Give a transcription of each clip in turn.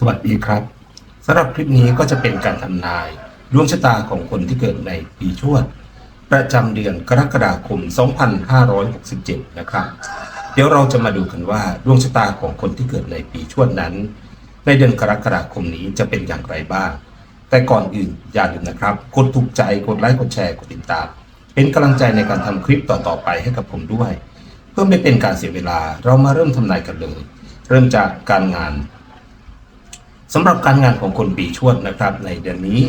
สวัสดีครับสำหรับคลิปนี้ก็จะเป็นการทำนายดวงชะตาของคนที่เกิดในปีชวด ประจำเดือนกรกฎาคม 2567 นะครับ เดี๋ยวเราจะมาดูกันว่าดวงชะตาของคนที่เกิดในปีชวดนั้น ในเดือนกรกฎาคมนี้จะเป็นอย่างไรบ้าง แต่ก่อนอื่นอย่าลืมนะครับกดถูกใจกดไลค์กดแชร์กดติดตาม เป็นกำลังใจในการทำคลิปต่อๆไปให้กับผมด้วย เพื่อไม่เป็นการเสียเวลาเรามาเริ่มทำนายกันเลย เริ่มจากการงาน สำหรับการงานของคนปีชวดนะครับ ในเดือนนี้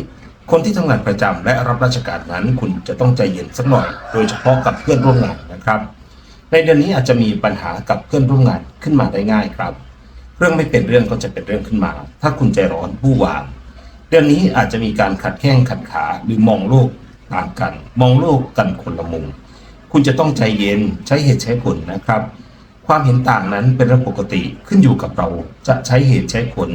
คนที่ทำงานประจำและรับราชการนั้น คุณจะต้องใจเย็นสักหน่อย โดยเฉพาะกับเพื่อนร่วมงานนะครับ ในเดือนนี้อาจจะมีปัญหากับเพื่อนร่วมงานขึ้นมาได้ง่ายครับ เรื่องไม่เป็นเรื่องก็จะเป็นเรื่องขึ้นมา ถ้าคุณใจร้อนผู้วามเดือนนี้อาจจะมีการขัดแข้งขัดขาหรือมองโลกต่างกัน มองโลกกันคนละมุมคุณจะต้องใจเย็นใช้เหตุใช้ผลนะครับ ความเห็นต่างนั้นเป็นเรื่องปกติขึ้นอยู่กับเราจะใช้เหตุใช้ผล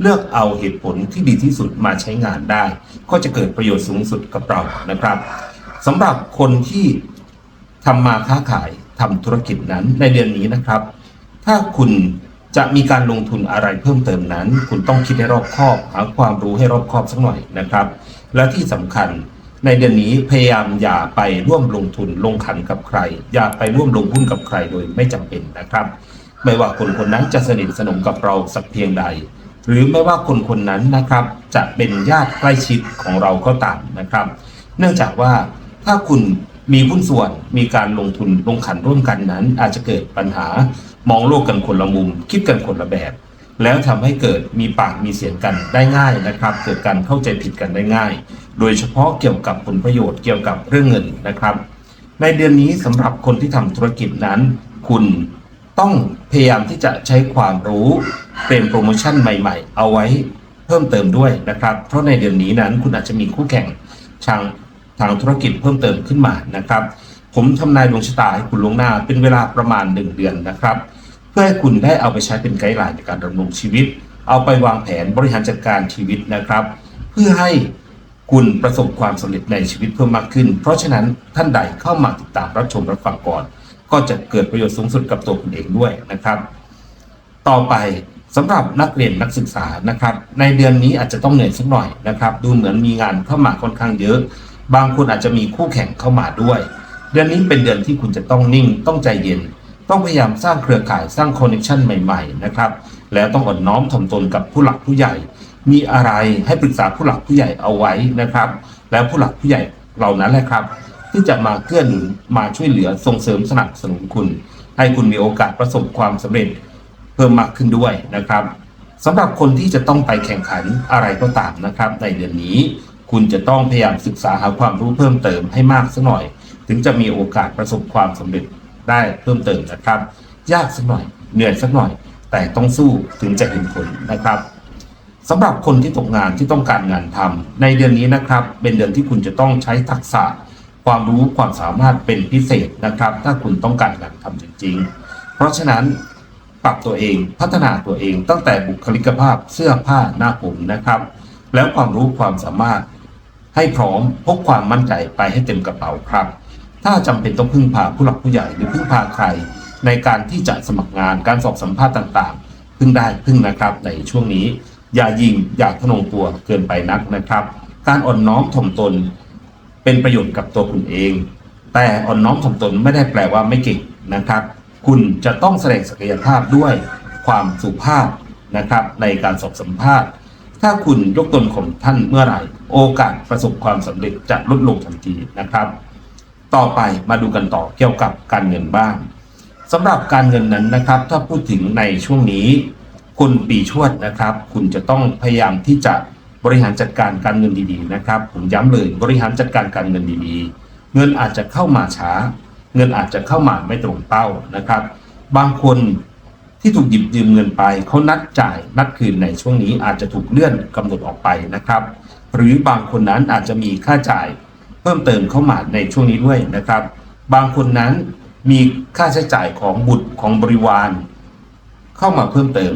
เลือกเอาเหตุผลที่ดีที่สุดมาใช้งานได้ ก็จะเกิดประโยชน์สูงสุดกับเรานะครับสำหรับคนที่ทำมาค้าขายทำธุรกิจนั้นในเดือนนี้นะครับ ถ้าคุณจะมีการลงทุนอะไรเพิ่มเติมนั้น คุณต้องคิดให้รอบคอบหาความรู้ให้รอบคอบสักหน่อยนะครับ และที่สำคัญ ในเดือนนี้พยายามอย่าไปร่วมลงทุนลงขันกับใคร อย่าไปร่วมลงหุ้นกับใครโดยไม่จำเป็นนะครับ ไม่ว่าคนคนนั้นจะสนิทสนมกับเราสักเพียงใด หรือไม่ว่าคนคนนั้นนะครับจะเป็นญาติใกล้ชิดของเราก็ตามนะครับ เนื่องจากว่าถ้าคุณมีหุ้นส่วนมีการลงทุนลงขันร่วมกันนั้น อาจจะเกิดปัญหามองโลกกันคนละมุม คิดกันคนละแบบ แล้วทำให้เกิดมีปากมีเสียงกันได้ง่ายนะครับ เกิดการเข้าใจผิดกันได้ง่าย โดยเฉพาะเกี่ยวกับผลประโยชน์เกี่ยวกับเรื่องเงินนะครับ ในเดือนนี้สำหรับคนที่ทำธุรกิจนั้น คุณต้องพยายามที่จะใช้ความรู้เป็นโปรโมชั่นใหม่ ๆ เอาไว้เพิ่มเติมด้วยนะครับ เพราะในเดือนนี้นั้นคุณอาจจะมีคู่แข่งทางทางธุรกิจเพิ่มเติมขึ้นมานะครับ ผมทำนายดวงชะตาให้คุณลงหน้าเป็นเวลาประมาณ 1 เดือนนะครับ พื่อให้คุณได้เอาไปใช้เป็นไกด์ไลน์ในการดำรงชีวิต เอาไปวางแผนบริหารจัดการชีวิตนะครับ เพื่อให้คุณประสบความสำเร็จในชีวิตเพิ่มมากขึ้น เพราะฉะนั้นท่านใดเข้ามาติดตามรับชมรับฟังก่อน ก็จะเกิดประโยชน์สูงสุดกับตัวคุณเองด้วยนะครับ ต่อไปสำหรับนักเรียนนักศึกษานะครับ ในเดือนนี้อาจจะต้องเหนื่อยสักหน่อยนะครับ ดูเหมือนมีงานเข้ามาค่อนข้างเยอะ บางคนอาจจะมีคู่แข่งเข้ามาด้วย เดือนนี้เป็นเดือนที่คุณจะต้องนิ่งต้องใจเย็น ต้องพยายามสร้างเครือข่ายสร้างคอนเนคชันใหม่ๆนะครับแล้วต้องอ่อนน้อมถ่อมตนกับผู้หลักผู้ใหญ่ มีอะไรให้ปรึกษาผู้หลักผู้ใหญ่เอาไว้นะครับ แล้วผู้หลักผู้ใหญ่เหล่านั้นแหละครับ ที่จะมาเกื้อหนุนมาช่วยเหลือส่งเสริมสนับสนุนคุณ ให้คุณมีโอกาสประสบความสำเร็จเพิ่มมากขึ้นด้วยนะครับสำหรับคนที่จะต้องไปแข่งขันอะไรก็ตามนะครับ ในเดือนนี้คุณจะต้องพยายามศึกษาหาความรู้เพิ่มเติมให้มากสักหน่อย ถึงจะมีโอกาสประสบความสำเร็จ ได้เพิ่มเติมนะครับ ยากสักหน่อยเหนื่อยสักหน่อย แต่ต้องสู้ถึงจะเห็นผลนะครับสำหรับคนที่ตกงานที่ต้องการงานทำในเดือนนี้นะครับ เป็นเดือนที่คุณจะต้องใช้ทักษะ ความรู้ความสามารถเป็นพิเศษนะครับ ถ้าคุณต้องการงานทำจริงๆ เพราะฉะนั้นปรับตัวเองพัฒนาตัวเองตั้งแต่บุคลิกภาพเสื้อผ้าหน้าผมนะครับ แล้วความรู้ความสามารถให้พร้อมพกความมั่นใจไปให้เต็มกระเป๋าครับ ถ้าจำเป็นต้องพึ่งพาผู้หลักผู้ใหญ่หรือพึ่งพาใคร ในการที่จะสมัครงานการสอบสัมภาษณ์ต่างๆ พึ่งได้พึ่งนะครับในช่วงนี้ อย่ายิงอย่าทะนงตัวเกินไปนักนะครับ การอ่อนน้อมถ่อมตน เป็นประโยชน์กับตัวคุณเอง แต่อ่อนน้อมถ่อมตนไม่ได้แปลว่าไม่เก่งนะครับ คุณจะต้องแสดงศักยภาพด้วยความสุภาพนะครับในการสอบสัมภาษณ์ ถ้าคุณยกตนของท่านเมื่อไหร่ โอกาสประสบความสำเร็จจะลดลงทันทีนะครับ ต่อไปมาดูกันต่อเกี่ยวกับการเงินบ้างสำหรับการเงินนั้นนะครับ ถ้าพูดถึงในช่วงนี้คุณปีชวดนะครับ คุณจะต้องพยายามที่จะบริหารจัดการการเงินดีๆนะครับ ผมย้ำเลยบริหารจัดการการเงินดีๆ เงินอาจจะเข้ามาช้า เงินอาจจะเข้ามาไม่ตรงเป้านะครับ บางคนที่ถูกหยิบยืมเงินไปเขานัดจ่ายนัดคืนในช่วงนี้อาจจะถูกเลื่อนกำหนดออกไปนะครับ หรือบางคนนั้นอาจจะมีค่าจ่าย เพิ่มเติมเข้ามาในช่วงนี้ด้วยนะครับ บางคนนั้นมีค่าใช้จ่ายของบุตรของบริวาร เข้ามาเพิ่มเติม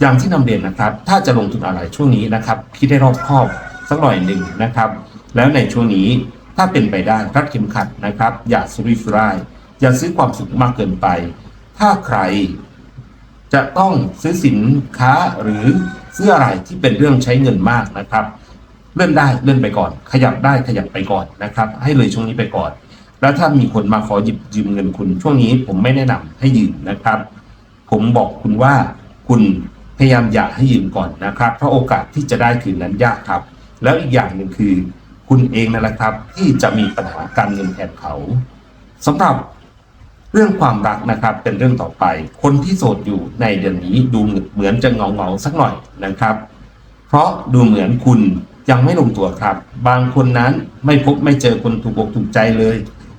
อย่างที่นำเรียนนะครับ ถ้าจะลงทุนอะไรช่วงนี้นะครับคิดได้รอบคอบสักหน่อยหนึ่งนะครับ แล้วในช่วงนี้ถ้าเป็นไปได้รัดเข็มขัดนะครับ อย่าสุรุ่ยสุร่ายอย่าซื้อความสุขมากเกินไป ถ้าใครจะต้องซื้อสินค้าหรือซื้ออะไรที่เป็นเรื่องใช้เงินมากนะครับ เลื่อนได้เลื่อนไปก่อน ขยับได้ขยับไปก่อนนะครับ ให้เลยช่วงนี้ไปก่อน แล้วถ้ามีคนมาขอหยิบยืมเงินคุณ ช่วงนี้ผมไม่แนะนำให้ยืมนะครับ ผมบอกคุณว่าคุณพยายามอย่าให้ยืมก่อนนะครับ เพราะโอกาสที่จะได้คืนนั้นยากครับ แล้วอีกอย่างหนึ่งคือ คุณเองนั่นแหละครับ ที่จะมีปัญหาการเงินแทนเขาสำหรับเรื่องความรักนะครับเป็นเรื่องต่อไป คนที่โสดอยู่ในเดือนนี้ดูเหมือนจะเงาเงาสักหน่อยนะครับ เพราะดูเหมือนคุณ ยังไม่ลงตัวครับ บางคนนั้นไม่พบไม่เจอคนถูกอกถูกใจเลย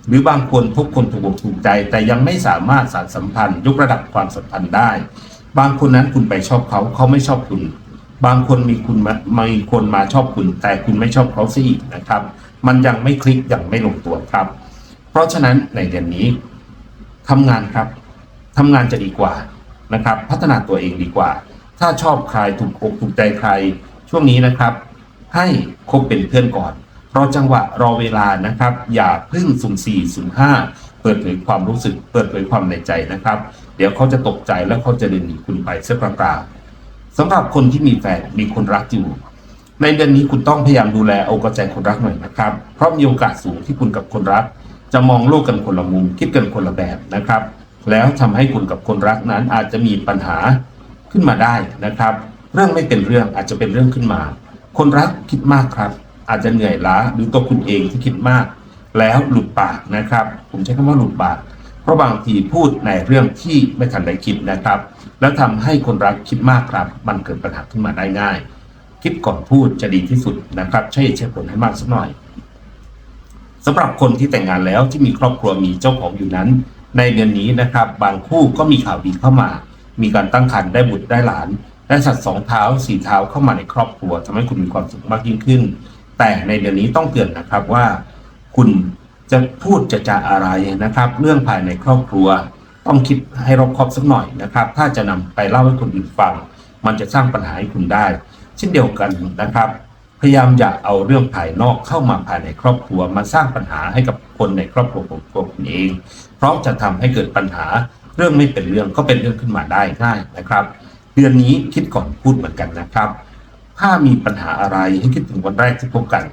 หรือบางคนพบคนถูกอกถูกใจ แต่ยังไม่สามารถสานสัมพันธ์ ยกระดับความสัมพันธ์ได้ บางคนนั้นคุณไปชอบเขาเขาไม่ชอบคุณ บางคนมีคุณมามีคนมาชอบคุณ แต่คุณไม่ชอบเขาซะอีกนะครับ มันยังไม่คลิกยังไม่ลงตัวครับ เพราะฉะนั้นในเดือนนี้ทำงานครับทำงานจะดีกว่านะครับ พัฒนาตัวเองดีกว่า ถ้าชอบใครถูกอกถูกใจใครช่วงนี้นะครับ ให้คบเป็นเพื่อนก่อน รอจังหวะรอเวลานะครับ อย่าพึ่งสุ่มสี่สุ่มห้าเปิดเผยความรู้สึก เปิดเผยความในใจนะครับ เดี๋ยวเขาจะตกใจแล้วเขาจะเดินหนีคุณไปเสียเปล่าๆสำหรับคนที่มีแฟนมีคนรักอยู่ในเดือนนี้คุณต้องพยายามดูแลเอากใจคนรักหน่อยนะครับ เพราะมีโอกาสสูงที่คุณกับคนรัก จะมองโลกกันคนละมุม คิดกันคนละแบบนะครับ แล้วทำให้คุณกับคนรักนั้นอาจจะมีปัญหาขึ้นมาได้นะครับ เรื่องไม่เป็นเรื่องอาจจะเป็นเรื่องขึ้นมา คนรักคิดมากครับ อาจจะเหนื่อยล้าหรือตัวคุณเองที่คิดมาก แล้วหลุดปากนะครับ ผมใช้คำว่าหลุดปาก เพราะบางทีพูดในเรื่องที่ไม่ทันได้คิดนะครับ แล้วทำให้คนรักคิดมากครับ มันเกิดปัญหาขึ้นมาได้ง่าย คิดก่อนพูดจะดีที่สุดนะครับ ใช้เหตุใช้ผลให้มากสักหน่อยสำหรับคนที่แต่งงานแล้วที่มีครอบครัวมีเจ้าของอยู่นั้น ในเดือนนี้นะครับ บางคู่ก็มีข่าวดีเข้ามา มีการตั้งครรภ์ได้บุตรได้หลาน ได้สัตว์สองเท้าสี่เท้าเข้ามาในครอบครัวทำให้คุณมีความสุขมากยิ่งขึ้น แต่ในเดือนนี้ต้องเตือนนะครับว่า คุณจะพูดจะจาอะไรนะครับ เรื่องภายในครอบครัว ต้องคิดให้รอบคอบสักหน่อยนะครับ ถ้าจะนำไปเล่าให้คนอื่นฟัง มันจะสร้างปัญหาให้คุณได้ เช่นเดียวกันนะครับ พยายามอย่าเอาเรื่องภายนอกเข้ามาภายในครอบครัวมาสร้างปัญหาให้กับคนในครอบครัวของตัวคุณเอง เพราะจะทำให้เกิดปัญหาเรื่องไม่เป็นเรื่องก็เป็นเรื่องขึ้นมาได้ง่ายนะครับ เดือนนี้คิดก่อนพูดเหมือนกันนะครับ ถ้ามีปัญหาอะไรให้คิดถึงวันแรกที่พบกัน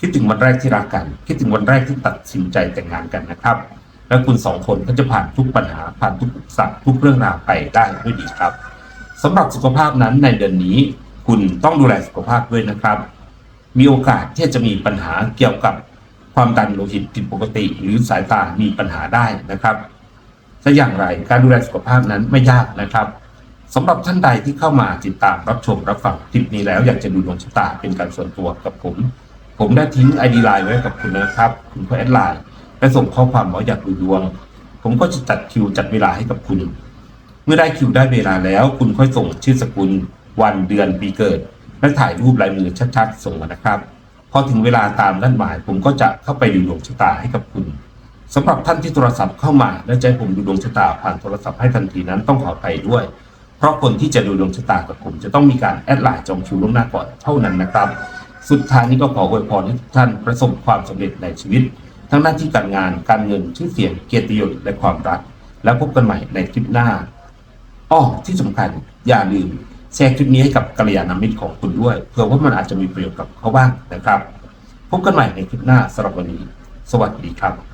คิดถึงวันแรกที่รักกัน คิดถึงวันแรกที่ตัดสินใจแต่งงานกันนะครับ แล้วคุณสองคนก็จะผ่านทุกปัญหาผ่านทุกสรรคทุกเรื่องราวไปได้ด้วยดีครับสำหรับสุขภาพนั้นในเดือนนี้ คุณต้องดูแลสุขภาพด้วยนะครับ มีโอกาสที่จะมีปัญหาเกี่ยวกับความดันโลหิตผิดปกติ หรือสายตามีปัญหาได้นะครับจะอย่างไรการดูแลสุขภาพนั้นไม่ยากนะครับ สำหรับท่านใดที่เข้ามาติดตามรับชมรับฟังคลิปนี้แล้วอยากจะดูดวงชะตาเป็นการส่วนตัวกับผม ผมได้ทิ้ง ID ไลน์ไว้กับคุณนะครับ คุณก็แอดไลน์และส่งข้อความว่าอยากดูดวง ผมก็จะจัดคิวจัดเวลาให้กับคุณ เมื่อได้คิวได้เวลาแล้ว คุณค่อยส่งชื่อสกุล วันเดือนปีเกิด และถ่ายรูปลายมือชัดๆ ส่งมานะครับพอถึงเวลาตามนัดหมาย ผมก็จะเข้าไปดูดวงชะตาให้กับคุณสำหรับท่านที่โทรศัพท์เข้ามาและให้ผมดูดวงชะตาผ่านโทรศัพท์ให้ทันทีนั้นต้องขอไปด้วย เพราะคนที่จะดูดวงชะตากับผมจะต้องมีการแอดไลน์จองคิวล่วงหน้าก่อนเท่านั้นนะครับ สุดท้ายนี้ก็ขออวยพรให้ทุกท่านประสบความสำเร็จในชีวิต ทั้งหน้าที่การงานการเงินชื่อเสียงเกียรติยศและความรัก แล้วพบกันใหม่ในคลิปหน้าอ้อที่สำคัญอย่าลืมแชร์คลิปนี้ให้กับกัลยาณมิตรของคุณด้วยเผื่อว่ามันอาจจะมีประโยชน์กับเขาบ้างนะครับ พบกันใหม่ในคลิปหน้าสำหรับวันนี้ สวัสดีครับ